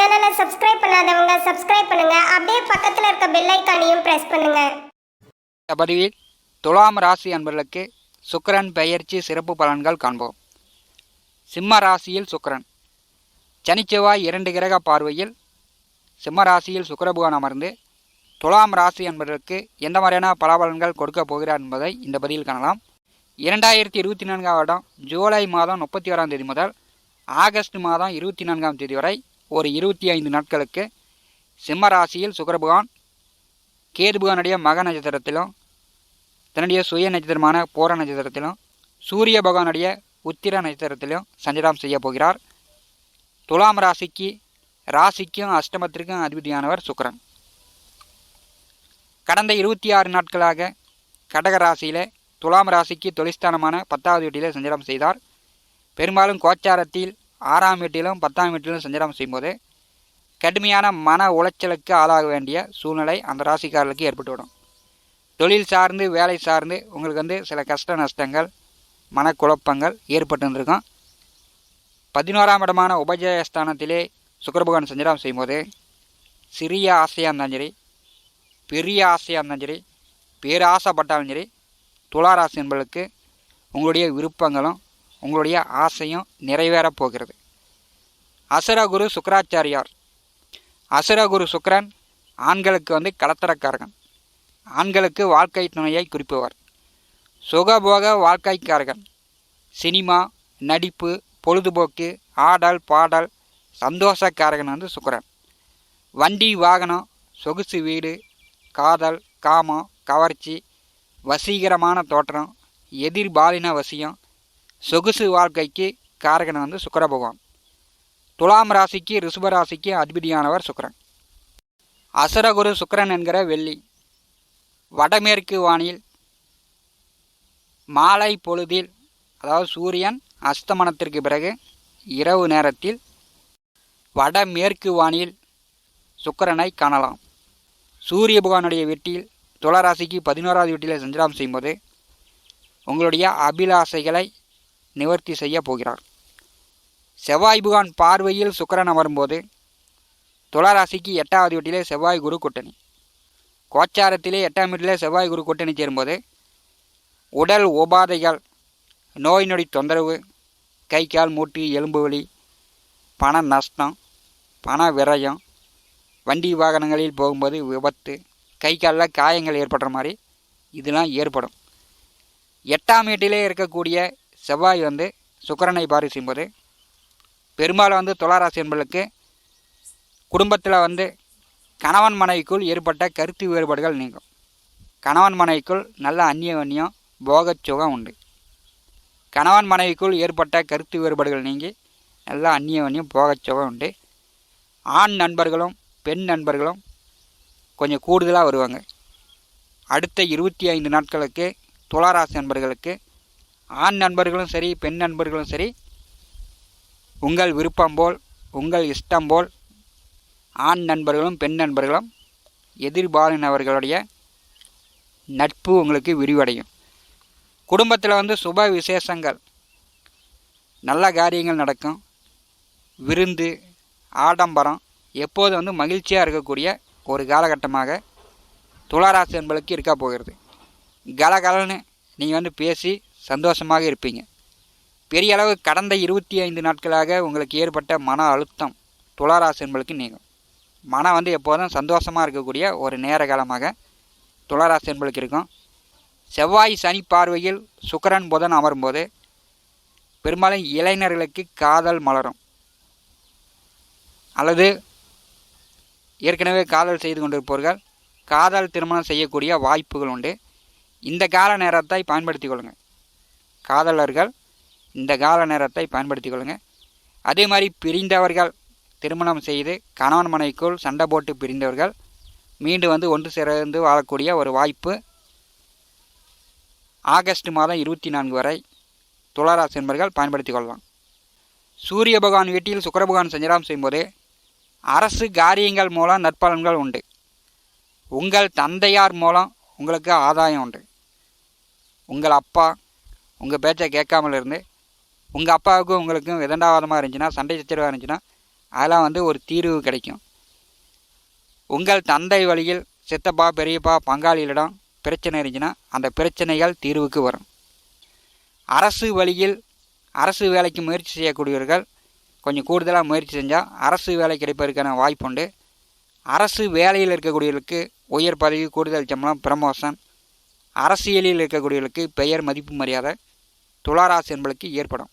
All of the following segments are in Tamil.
சேனலை சப்ஸ்கிரைப் பண்ணாதவங்க சப்ஸ்கிரைப் பண்ணுங்க. அப்படியே பக்கத்தில் இருக்க பெல் ஐக்கானையும் பிரஸ் பண்ணுங்க. இந்த பதிவில் துலாம் ராசி அன்பர்களுக்கு சுக்கரன் பெயர்ச்சி சிறப்பு பலன்கள் காண்போம். சிம்ம ராசியில் சுக்கரன். சனிச்செவ்வாய் இரண்டு கிரக பார்வையில் சிம்ம ராசியில் சுக்கிரபகவான் அமர்ந்து துலாம் ராசி என்பதற்கு எந்த மாதிரியான பலாபலன்கள் கொடுக்க போகிறார் என்பதை இந்த பதிவில் காணலாம். இரண்டாயிரத்தி இருபத்தி நான்காம் வருடம் ஜூலை மாதம் முப்பத்தி ஓராம் தேதி முதல் ஆகஸ்ட் மாதம் இருபத்தி நான்காம் தேதி வரை ஒரு இருபத்தி ஐந்து நாட்களுக்கு சிம்ம ராசியில் சுகரபகவான் கேதுபகவானுடைய மக நட்சத்திரத்திலும் தன்னுடைய சுய நட்சத்திரமான போர நட்சத்திரத்திலும் சூரிய பகவானுடைய உத்திர நட்சத்திரத்திலும் சஞ்சாரம் செய்ய போகிறார். துலாம் ராசிக்கு ராசிக்கும் அஷ்டமத்திற்கும் அதிபதியானவர் சுக்கரன். கடந்த இருபத்தி ஆறு நாட்களாக கடக ராசியிலே துலாம் ராசிக்கு தொழிற்ஸ்தானமான பத்தாவது வீட்டிலே சஞ்சாரம் செய்தார். பெரும்பாலும் கோச்சாரத்தில் ஆறாம் வீட்டிலும் பத்தாம் வீட்டிலும் சஞ்சாரம் செய்யும்போது கடுமையான மன உளைச்சலுக்கு ஆளாக வேண்டிய சூழ்நிலை அந்த ராசிக்காரர்களுக்கு ஏற்பட்டுவிடும் தொழில் சார்ந்து வேலை சார்ந்து உங்களுக்கு வந்து சில கஷ்ட நஷ்டங்கள் மனக்குழப்பங்கள் ஏற்பட்டு இருந்திருக்கும் பதினோராம் இடமான உபஜயஸ்தானத்திலே சுக்கரபகவான் சஞ்சாரம் செய்யும்போது சிறிய ஆசையாக இருந்தாலும் சரி பெரிய ஆசையாக இருந்தாலும் சரி பேராசைப்பட்டாலும் சரி துளாராசி என்பதற்கு உங்களுடைய விருப்பங்களும் உங்களுடைய ஆசையும் நிறைவேறப் போகிறது. அசுரகுரு சுக்கராச்சாரியார். அசுரகுரு சுக்கரன் ஆண்களுக்கு வந்து கலத்தரக்காரகன் ஆண்களுக்கு வாழ்க்கை துணையை குறிப்பவர். சுகபோக வாழ்க்கைக்காரகன். சினிமா நடிப்பு பொழுதுபோக்கு ஆடல் பாடல் சந்தோஷக்காரகன் வந்து சுக்கரன். வண்டி வாகனம் சொகுசு வீடு காதல் காமம் கவர்ச்சி வசீகரமான தோற்றம் எதிர்பாலின வசியம் சொகுசு வாழ்க்கைக்கு காரகன் வந்து சுக்கர பகவான். துலாம் ராசிக்கு ரிஷப ராசிக்கு அதிபதியானவர் சுக்கிரன். அசுரகுரு சுக்கிரன் என்கிற வெள்ளி. வடமேற்கு வானில் மாலை பொழுதில் அதாவது சூரியன் அஸ்தமனத்திற்கு பிறகு இரவு நேரத்தில் வடமேற்கு வானில் சுக்கிரனை காணலாம். சூரிய பகவானுடைய வெட்டியில் துளராசிக்கு பதினோராவது வீட்டில் சஞ்சலம் செய்யும்போது உங்களுடைய அபிலாசைகளை நிவர்த்தி செய்ய போகிறார். செவ்வாய் புகான் பார்வையில் சுக்கரன் அமரும்போது துளராசிக்கு எட்டாவது வீட்டிலே செவ்வாய் குரு கூட்டணி. கோச்சாரத்திலே எட்டாம் வீட்டிலே செவ்வாய் குரு கூட்டணி சேரும்போது உடல் உபாதைகள் நோய் நொடி தொந்தரவு கை கால் மூட்டு எலும்பு வலி பண நஷ்டம் பண விரயம் வண்டி வாகனங்களில் போகும்போது விபத்து கை காலில் காயங்கள் ஏற்படுற மாதிரி இதெல்லாம் ஏற்படும். எட்டாம் வீட்டிலே இருக்கக்கூடிய செவ்வாய் வந்து சுக்கரனை பார்வை செய்யும்போது பெரும்பாலும் வந்து துளாராசி என்பதற்கு குடும்பத்தில் வந்து கணவன் மனைவிக்குள் ஏற்பட்ட கருத்து வேறுபாடுகள் நீங்கும். கணவன் மனைவிக்குள் நல்ல அந்நியவன்யம் போகச்சுகம் உண்டு. கணவன் மனைவிக்குள் ஏற்பட்ட கருத்து வேறுபாடுகள் நீங்கி நல்ல அந்நியவன்யம் போகச்சுகம் உண்டு. ஆண் நண்பர்களும் பெண் நண்பர்களும் கொஞ்சம் கூடுதலாக வருவாங்க. அடுத்த இருபத்தி ஐந்து நாட்களுக்கு துளாராசி நண்பர்களுக்கு ஆண் நண்பர்களும் சரி பெண் நண்பர்களும் சரி உங்கள் விருப்பம் போல் உங்கள் இஷ்டம் போல் ஆண் நண்பர்களும் பெண் நண்பர்களும் எதிர்பாலினவர்களுடைய நட்பு உங்களுக்கு விரிவடையும். குடும்பத்தில் வந்து சுப விசேஷங்கள் நல்ல காரியங்கள் நடக்கும். விருந்து ஆடம்பரம் எப்போது வந்து மகிழ்ச்சியாக இருக்கக்கூடிய ஒரு காலகட்டமாக துளாராசி என்பளுக்கு இருக்க போகிறது. கலகலன்னு நீங்கள் வந்து பேசி சந்தோஷமாக இருப்பீங்க. பெரிய அளவு கடந்த இருபத்தி ஐந்து நாட்களாக உங்களுக்கு ஏற்பட்ட மன அழுத்தம் துளாராசி என்பளுக்கு நீங்கும். மனம் வந்து எப்போதும் சந்தோஷமாக இருக்கக்கூடிய ஒரு நேர காலமாக துளாராசி என்பளுக்கு இருக்கும். செவ்வாய் சனி பார்வையில் சுக்கரன் புதன் அமரும்போது பெரும்பாலும் இளைஞர்களுக்கு காதல் மலரும். அல்லது ஏற்கனவே காதல் செய்து கொண்டிருப்பவர்கள் காதல் திருமணம் செய்யக்கூடிய வாய்ப்புகள் உண்டு. இந்த கால நேரத்தை பயன்படுத்தி கொள்ளுங்கள். காதலர்கள் இந்த கால நேரத்தை பயன்படுத்திக் கொள்ளுங்கள் அதே மாதிரி பிரிந்தவர்கள் திருமணம் செய்து கணவன் மனைவிக்குள் சண்டை போட்டு பிரிந்தவர்கள் மீண்டும் வந்து ஒன்று சேர்ந்து வாழக்கூடிய ஒரு வாய்ப்பு ஆகஸ்ட் மாதம் இருபத்தி நான்கு வரை துளாராசி என்பர்கள் பயன்படுத்திக் கொள்ளலாம். சூரிய பகவான் வீட்டில் சுக்கர பகவான் சஞ்சாரம் செய்யும்போது அரசு காரியங்கள் மூலம் நற்பலன்கள் உண்டு. உங்கள் தந்தையார் மூலம் உங்களுக்கு ஆதாயம் உண்டு. உங்கள் அப்பா உங்கள் பேச்சை கேட்காமல் இருந்து உங்கள் அப்பாவுக்கும் உங்களுக்கும் விதண்டாவாதமாக இருந்துச்சுன்னா சண்டை சச்சரவாக இருந்துச்சுன்னா அதெல்லாம் வந்து ஒரு தீர்வு கிடைக்கும். உங்கள் தந்தை வழியில் சித்தப்பா பெரியப்பா பங்காளிகளிடம் பிரச்சனை இருந்துச்சுன்னா அந்த பிரச்சனைகள் தீர்வுக்கு வரும். அரசு வழியில் அரசு வேலைக்கு முயற்சி செய்யக்கூடியவர்கள் கொஞ்சம் கூடுதலாக முயற்சி செஞ்சால் அரசு வேலை கிடைப்பதற்கான வாய்ப்புண்டு அரசு வேலையில் இருக்கக்கூடியவர்களுக்கு உயர் பதவி கூடுதல் சம்பளம் ப்ரமோஷன் அரசியலில் இருக்கக்கூடியவர்களுக்கு பெயர் மதிப்பு மரியாதை. துளாராசி என்பளுக்கு ஏற்படும்.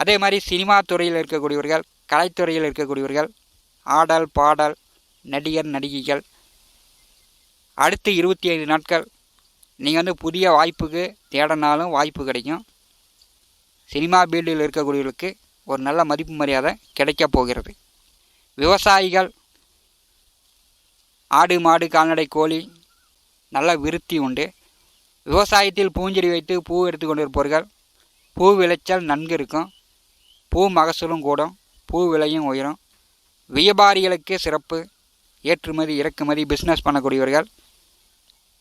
அதே மாதிரி சினிமா துறையில் இருக்கக்கூடியவர்கள் கலைத்துறையில் இருக்கக்கூடியவர்கள் ஆடல் பாடல் நடிகர் நடிகைகள் அடுத்து இருபத்தி ஐந்து நாட்கள் நீங்கள் வந்து புதிய வாய்ப்புக்கு தேடினாலும் வாய்ப்பு கிடைக்கும். சினிமா ஃபீல்டில் இருக்கக்கூடியவர்களுக்கு ஒரு நல்ல மதிப்பு மரியாதை கிடைக்கப் போகிறது. விவசாயிகள் ஆடு மாடு கால்நடை கோழி நல்ல விருத்தி உண்டு. விவசாயத்தில் பூஞ்செடி வைத்து பூ எடுத்து கொண்டிருப்பவர்கள் பூ விளைச்சல் நன்கு இருக்கும். பூ மகசூலும் கூடும். பூ விலையும் உயரும். வியாபாரிகளுக்கு சிறப்பு ஏற்றுமதி இறக்குமதி பிஸ்னஸ் பண்ணக்கூடியவர்கள்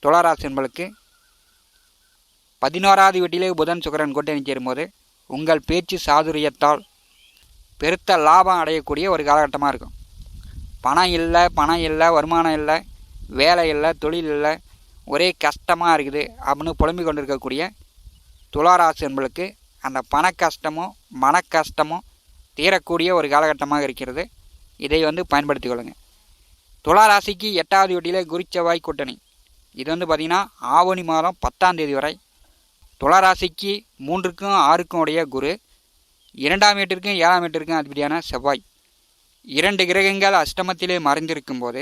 துளாராசி என்பளுக்கு பதினோராவது வீட்டிலே புதன் சுக்கரன் கூட்டணி சேரும்போது உங்கள் பேச்சு சாதுரியத்தால் பெருத்த லாபம் அடையக்கூடிய ஒரு காலகட்டமாக இருக்கும். பணம் இல்லை பணம் இல்லை வருமானம் இல்லை வேலை இல்லை தொழில் இல்லை ஒரே கஷ்டமாக இருக்குது அப்படின்னு புலம்பிக் கொண்டிருக்கக்கூடிய துளாராசி என்பளுக்கு அந்த பண கஷ்டமும் மன கஷ்டமும் தீரக்கூடிய ஒரு காலகட்டமாக இருக்கிறது. இதை வந்து பயன்படுத்திக் கொள்ளுங்கள் துளாராசிக்கு எட்டாவது வீட்டில் குருச்செவ்வாய் கூட்டணி. இது வந்து பார்த்திங்கன்னா ஆவணி மாதம் பத்தாம் தேதி வரை. துளாராசிக்கு மூன்றுக்கும் ஆறுக்கும் உடைய குரு இரண்டாம் வீட்டிற்கும் ஏழாம் வீட்டிற்கும் அதிபதியான செவ்வாய். இரண்டு கிரகங்கள் அஷ்டமத்திலே மறைந்திருக்கும் போது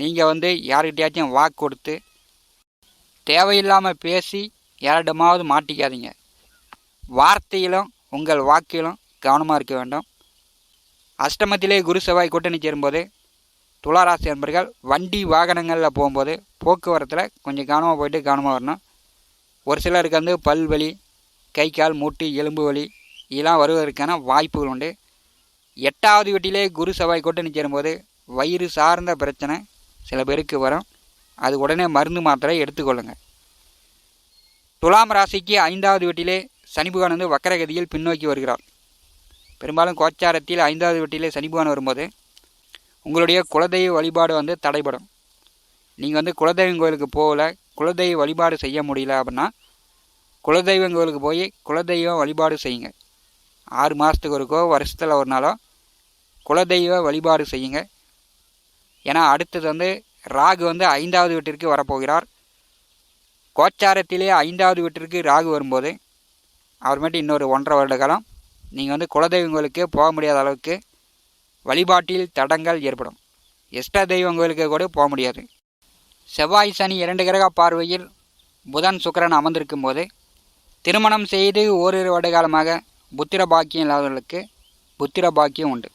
நீங்கள் வந்து யார்கிட்டயாச்சும் வாக்கு கொடுத்து தேவையில்லாமல் பேசி யாரிடமாவது மாட்டிக்காதீங்க. வார்த்தையிலும் உங்கள் வாக்கிலும் கவனமாக இருக்க வேண்டும். அஷ்டமத்திலே குரு செவ்வாய் கூட்டணி சேரும்போது துளாராசி நண்பர்கள் வண்டி வாகனங்களில் போகும்போது போக்குவரத்தில் கொஞ்சம் கவனமாக போயிட்டு கவனமாக வரணும். ஒரு சிலருக்கு வந்து பல் வலி கை கால் மூட்டு எலும்பு வலி இதெல்லாம் வருவதற்கான வாய்ப்புகள் உண்டு. எட்டாவது வீட்டிலே குரு செவ்வாய் கூட்டணி சேரும்போது வயிறு சார்ந்த பிரச்சனை சில பேருக்கு வரும். அது உடனே மருந்து மாத்திரை எடுத்துக்கொள்ளுங்கள் துலாம் ராசிக்கு ஐந்தாவது வீட்டிலே சனி வந்து வக்கரகதியில் பின்னோக்கி வருகிறார். பெரும்பாலும் கோச்சாரத்தில் ஐந்தாவது வீட்டிலே சனி வரும்போது உங்களுடைய குலதெய்வ வழிபாடு வந்து தடைபடும். நீங்கள் வந்து குலதெய்வம் கோயிலுக்கு போகல குலதெய்வ வழிபாடு செய்ய முடியல அப்படின்னா குலதெய்வம் கோயிலுக்கு போய் குலதெய்வம் வழிபாடு செய்யுங்க. ஆறு மாதத்துக்கு ஒருக்கோ வருஷத்தில் ஒரு நாளோ குலதெய்வ வழிபாடு செய்யுங்க. ஏன்னா அடுத்தது வந்து ராகு வந்து ஐந்தாவது வீட்டிற்கு வரப்போகிறார். கோச்சாரத்திலே ஐந்தாவது வீட்டிற்கு ராகு வரும்போது அப்புறமேட்டு இன்னொரு ஒன்றரை வருட காலம் நீங்கள் வந்து குலதெய்வங்களுக்கு போக முடியாத அளவுக்கு வழிபாட்டில் தடங்கள் ஏற்படும். இஷ்ட தெய்வம் கூட போக முடியாது. செவ்வாய் சனி இரண்டு கிரக பார்வையில் புதன் சுக்கரன் அமர்ந்திருக்கும் போது திருமணம் செய்து ஓரிரு வருடகாலமாக புத்திர பாக்கியம் இல்லாதவர்களுக்கு புத்திர பாக்கியம் உண்டு.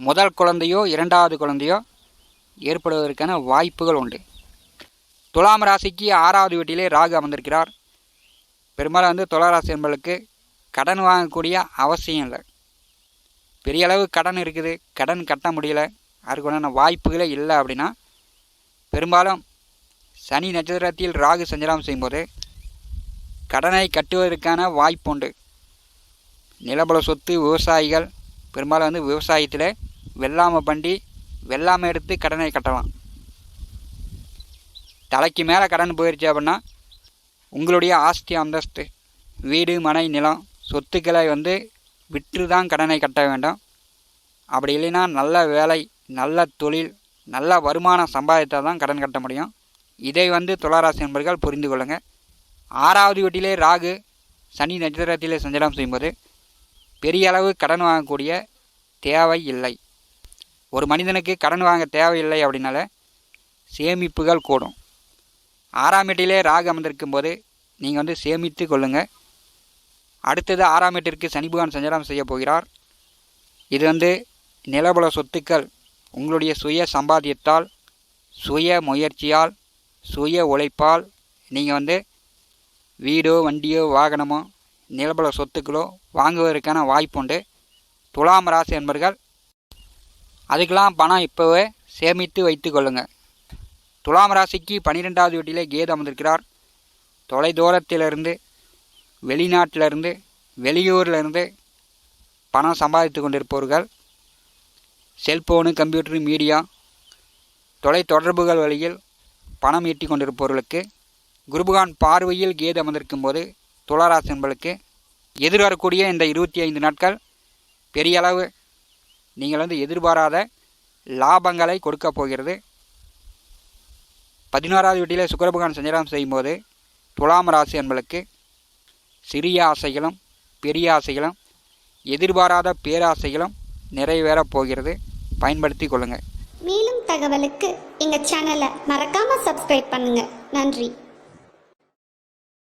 முதல் குழந்தையோ இரண்டாவது குழந்தையோ ஏற்படுவதற்கான வாய்ப்புகள் உண்டு. துலாம் ராசிக்கு ஆறாவது வீட்டிலே ராகு அமர்ந்திருக்கிறார். பெரும்பாலும் வந்து துளராசி என்பளுக்கு கடன் வாங்கக்கூடிய அவசியம் இல்லை. பெரிய அளவு கடன் இருக்குது. கடன் கட்ட முடியல. அதுக்குண்டான வாய்ப்புகளே இல்லை அப்படின்னா பெரும்பாலும் சனி நட்சத்திரத்தில் ராகு சஞ்சலம் செய்யும்போது கடனை கட்டுவதற்கான வாய்ப்பு உண்டு. நிலபல சொத்து விவசாயிகள் பெரும்பாலும் வந்து விவசாயத்தில் வெள்ளாமை பண்டி வெள்ளாமை எடுத்து கடனை கட்டலாம். தலைக்கு மேலே கடன் போயிடுச்சு அப்படின்னா உங்களுடைய ஆஸ்தி அந்தஸ்து வீடு மனை நிலம் சொத்துக்களை வந்து விற்று தான் கடனை கட்ட வேண்டும். அப்படி இல்லைன்னா நல்ல வேலை நல்ல தொழில் நல்ல வருமானம் சம்பாதித்தா தான் கடன் கட்ட முடியும். இதை வந்து துளாராசி நண்பர்கள் புரிந்து கொள்ளுங்க. ஆறாவது வீட்டிலே ராகு சனி நட்சத்திரத்திலே சஞ்சலம் செய்யும்போது பெரிய அளவு கடன் வாங்கக்கூடிய தேவை இல்லை. ஒரு மனிதனுக்கு கடன் வாங்க தேவையில்லை அப்படின்னால சேமிப்புகள் கூடும். ஆறாம் எட்டிலே ராகு அமர்ந்திருக்கும் போது நீங்கள் வந்து சேமித்து கொள்ளுங்கள் அடுத்தது ஆறாம் எட்டிற்கு சனி பகவான் சஞ்சாரம் செய்ய போகிறார். இது வந்து நிலபல சொத்துக்கள் உங்களுடைய சுய சம்பாத்தியத்தால் சுய முயற்சியால் சுய உழைப்பால் நீங்கள் வந்து வீடோ வண்டியோ வாகனமோ நிலபல சொத்துக்களோ வாங்குவதற்கான வாய்ப்புண்டு துலாம் ராசி என்பர்கள் அதுக்கெல்லாம் பணம் இப்போவே சேமித்து வைத்து கொள்ளுங்கள் துலாம் ராசிக்கு பன்னிரெண்டாவது வீட்டிலே கேது அமர்ந்திருக்கிறார். தொலைதூரத்திலிருந்து வெளிநாட்டிலிருந்து வெளியூர்லேருந்து பணம் சம்பாதித்து கொண்டிருப்பவர்கள் செல்ஃபோனு கம்ப்யூட்டர் மீடியா தொலை தொடர்புகள் வழியில் பணம் ஈட்டி கொண்டிருப்பவர்களுக்கு குருபகான் பார்வையில் கேது அமர்ந்திருக்கும் போது துளாராசி என்பளுக்கு எதிர்வரக்கூடிய இந்த இருபத்தி ஐந்து நாட்கள் பெரிய அளவு நீங்கள் வந்து எதிர்பாராத லாபங்களை கொடுக்க போகிறது. பதினோராவது வீட்டிலே சுக்கரபகவான் சஞ்சாரம் செய்யும்போது துலாம் ராசி என்பளுக்கு சிறிய ஆசைகளும் பெரிய ஆசைகளும் எதிர்பாராத பேராசைகளும் நிறைவேறப் போகிறது. பயன்படுத்தி கொள்ளுங்கள். மேலும் தகவலுக்கு எங்கள் சேனலை மறக்காமல் சப்ஸ்கிரைப் பண்ணுங்கள். நன்றி.